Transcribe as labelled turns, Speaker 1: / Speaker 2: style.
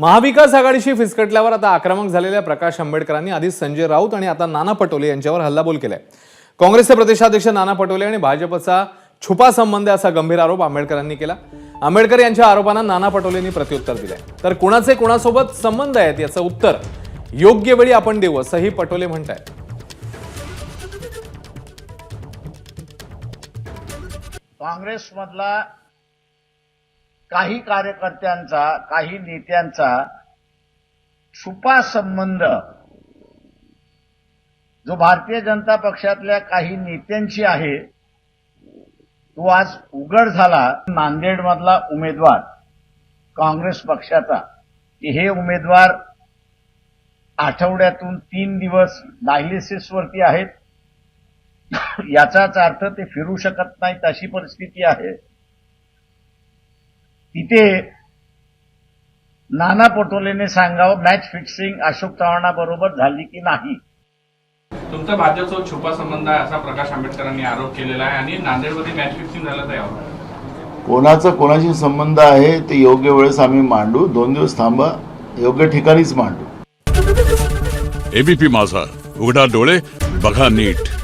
Speaker 1: महाविकास आघाडीशी फिसकटल्यावर आता आक्रमक झालेल्या प्रकाश आंबेडकरांनी आधी संजय राऊत आणि आता नाना पटोले यांच्यावर हल्लाबोल केलाय. काँग्रेसचे प्रदेशाध्यक्ष नाना पटोले आणि भाजपचा छुपा संबंध आहे असा गंभीर आरोप आंबेडकरांनी केला. आंबेडकर यांच्या आरोपांना नाना पटोलेंनी प्रत्युत्तर दिलंय. तर कुणाचे कुणासोबत संबंध आहेत याचं उत्तर योग्य वेळी आपण देऊ असंही पटोले म्हणत आहेत
Speaker 2: काँग्रेसमधला काही कार्यकर्त्यांचा काही नेत्यांचा छुपा संबंध जो भारतीय जनता पक्षातल्या काही नेत्यांशी आहे तो आज उघड झाला. नांदेडमधला उमेदवार काँग्रेस पक्षाचा. की हे उमेदवार आठवड्यातून तीन दिवस डायलिसिसवरती आहेत. याचाच अर्थ ते फिरू शकत नाहीत अशी परिस्थिती आहे. तिथे नाना पटोलेने सांगावं मॅच फिक्सिंग अशोक चव्हाणाबरोबर झाली की नाही?
Speaker 3: तुमचा भाजपसोबत छुपा संबंध आहे असा प्रकाश आंबेडकरांनी आरोप केलेला आहे आणि नांदेडमध्ये मॅच फिक्सिंग झालं तर
Speaker 4: कोणाचा कोणाशी संबंध आहे ते योग्य वेळेस आम्ही मांडू. दोन दिवस थांबा. योग्य ठिकाणीच मांडू.
Speaker 5: एबीपी माझा. उघडा डोळे बघा नीट.